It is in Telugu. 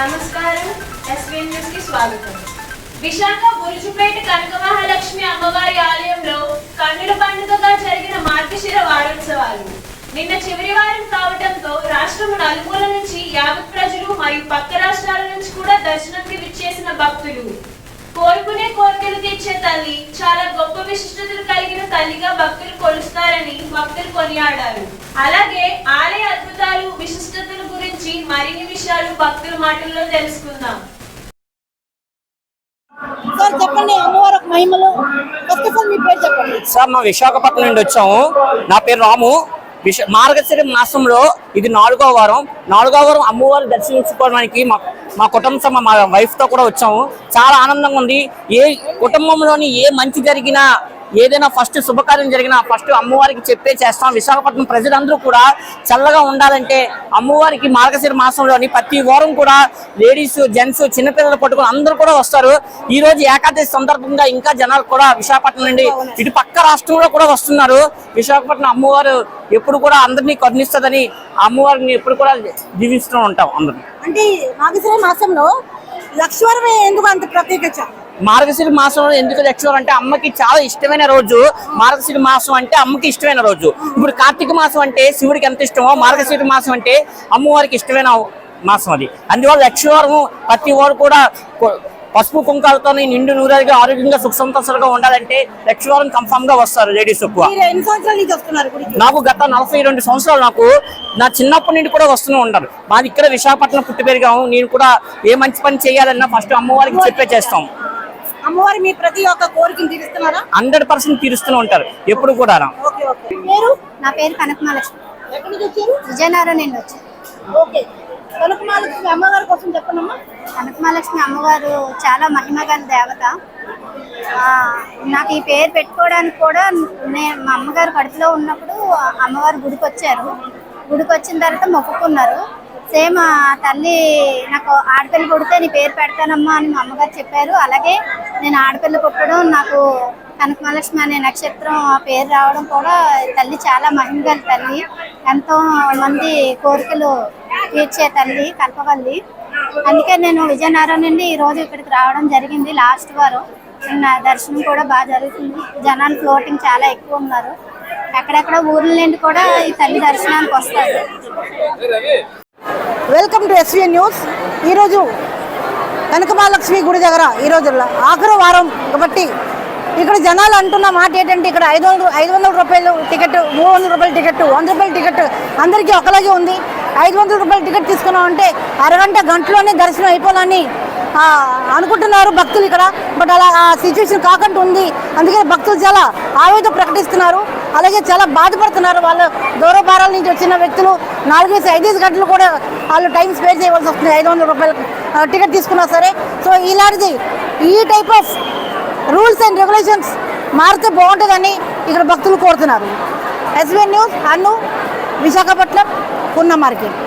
నమస్కారం. ఎస్వీఎన్ న్యూస్కి స్వాగతం. విశాఖ బురుజుపేట కనక మహాలక్ష్మి అమ్మవారి ఆలయంలో కన్నుల పండుగగా జరిగిన మార్గశిర వారోత్సవాలు. నిన్న చివరి వారం కావడంతో రాష్ట్రం నలుమూల నుంచి యావత్ ప్రజలు మరియు పక్క రాష్ట్రాల నుంచి కూడా దర్శనంకి విచ్చేసిన భక్తులు. కోరుకునే కోరికలు తీర్చే తల్లి చాలా గొప్ప విశిష్టతలు కలిగిన తల్లిగా భక్తులు కొలుస్తారని భక్తులు కొనియాడారు. అలాగే ఆలయ అద్భుతాలు విశిష్టతలు గురించి మరిన్ని విషయాలు భక్తుల మాటల్లో తెలుసుకుందాం. సార్ చెప్పండి అమ్మవారి యొక్క మహిమలు. ఫస్ట్ ఆఫ్ ఆల్ మీ పేరు చెప్పండి. సార్ మా విశాఖపట్నం నుండి వచ్చాము. నా పేరు రాము. విశ మార్గశిర మాసంలో ఇది నాలుగో వారం. నాలుగో వారం అమ్మవారి దర్శించుకోవడానికి మా మా కుటుంబ సమ- మా వైఫ్తో కూడా వచ్చాము. చాలా ఆనందంగా ఉంది. ఏ కుటుంబంలోని ఏ మంచి జరిగినా ఏదైనా ఫస్ట్ శుభకార్యం జరిగినా ఫస్ట్ అమ్మవారికి చెప్పే చేస్తాం. విశాఖపట్నం ప్రజలందరూ కూడా చల్లగా ఉండాలంటే అమ్మవారికి మార్గశిర మాసంలోని ప్రతి వారం కూడా లేడీస్ జెంట్స్ చిన్నపిల్లలు పట్టుకుని అందరూ కూడా వస్తారు. ఈ రోజు ఏకాదశి సందర్భంగా ఇంకా జనాలు కూడా విశాఖపట్నం నుండి ఇటు పక్క రాష్ట్రంలో కూడా వస్తున్నారు. విశాఖపట్నం అమ్మవారు ఎప్పుడు కూడా అందరినీ కరుణిస్తుందని అమ్మవారిని ఎప్పుడు కూడా దీవిస్తూ ఉంటాం అందరినీ అంటే మాసంలో లక్ష్మీవారం ఎందుకు అంత ప్రత్యేకత? మార్గశిర మాసంలో ఎందుకు లక్ష్మణ్ అంటే అమ్మకి చాలా ఇష్టమైన రోజు. మార్గశిర మాసం అంటే అమ్మకి ఇష్టమైన రోజు. ఇప్పుడు కార్తీక మాసం అంటే శివుడికి ఎంత ఇష్టమో మార్గశిర మాసం అంటే అమ్మవారికి ఇష్టమైన మాసం అది. అందువల్ల లక్ష్మీవారం ప్రతి వారు కూడా పసుపు కుంకాలతో నిండు నూరేగా ఆరోగ్యంగా సుఖ సంతోషాలుగా ఉండాలంటే లక్ష్మీవారం కన్ఫామ్గా వస్తారు లేడీస్ ఎక్కువ. నాకు గత నలభై రెండు సంవత్సరాలు నాకు. నా చిన్నప్పటి నుండి కూడా వస్తూనే ఉంటారు మాది ఇక్కడ విశాఖపట్నం పుట్టి పెరిగాము. నేను కూడా ఏ మంచి పని చేయాలన్నా ఫస్ట్ అమ్మవారికి చెప్పే చేస్తాం. అమ్మవారి మీ ప్రతి ఒక్క కోరికను తీరుస్తున్నారా? హండ్రెడ్ పర్సెంట్ తీరుస్తూనే ఉంటారు ఎప్పుడు కూడా ఓకే ఓకే. మీరు నా పేరు కనకమహాలక్ష్మి ఎక్కడి నుంచి వచ్చారు? విజయనగరం నుండి వచ్చాను. ఓకే. కనకమాలక్ష్మి అమ్మవారి కోసం చెప్పండమ్మా. కనకమహాలక్ష్మి అమ్మవారు చాలా మహిమగల దేవత. ఆ, నాకు ఈ పేరు పెట్టుకోవడానికి కూడా నేను మా అమ్మగారు కడుపులో ఉన్నప్పుడు అమ్మవారు గుడికి వచ్చారు గుడికి వచ్చిన తర్వాత మొక్కుకున్నారు. సేమ్ తల్లి నాకు ఆడపిల్ల పుడితే నీ పేరు పెడతానమ్మా అని మా అమ్మగారు చెప్పారు. అలాగే నేను ఆడపిల్ల పుట్టడం నాకు కనకమహాలక్ష్మి అనే నక్షత్రం ఆ పేరు రావడం కూడా తల్లి చాలా మహిమగల తల్లి. ఎంతో మంది కోరికలు తీర్చే తల్లి కల్పవల్లి. అందుకే నేను విజయనగరం నుండి ఈ రోజు ఇక్కడికి రావడం జరిగింది. లాస్ట్ వారం నిన్న దర్శనం కూడా బాగా జరుగుతుంది. జనాలు ఫ్లోటింగ్ చాలా ఎక్కువ ఉన్నారు. ఎక్కడెక్కడ ఊర్ల నుండి కూడా ఈ తల్లి దర్శనానికి వస్తారు. Welcome to SVN news. ఈరోజు కనకమహాలక్ష్మి గుడి దగ్గర ఈరోజు ఆఖరు వారం కాబట్టి ఇక్కడ జనాలు అంటున్న మాట ఏంటంటే ఇక్కడ ఐదు వందలు ఐదు వందల రూపాయలు టికెట్ మూడు వందల రూపాయల టికెట్ వంద రూపాయల టికెట్ అందరికీ ఒకలాగే ఉంది. ఐదు వందల రూపాయల టికెట్ తీసుకున్నాం అంటే అరగంట గంటలోనే దర్శనం అయిపోవాలని అనుకుంటున్నారు భక్తులు ఇక్కడ. బట్ అలా ఆ సిచ్యువేషన్ కాకుండా ఉంది. అందుకే భక్తులు చాలా ఆవేదన ప్రకటిస్తున్నారు. అలాగే చాలా బాధపడుతున్నారు వాళ్ళు. దూరభారాల నుంచి వచ్చిన వ్యక్తులు. నాలుగేసి ఐదేసి గంటలు కూడా వాళ్ళు టైం స్పేర్ చేయవలసి వస్తుంది. ఐదు వందల రూపాయలు టికెట్ తీసుకున్నా సరే. సో ఇలాంటిది ఈ type of rules and regulations మారితే బాగుంటుందని ఇక్కడ భక్తులు కోరుతున్నారు. ఎస్బీఎన్ న్యూస్ అన్ను విశాఖపట్నం పున్న మార్కెట్.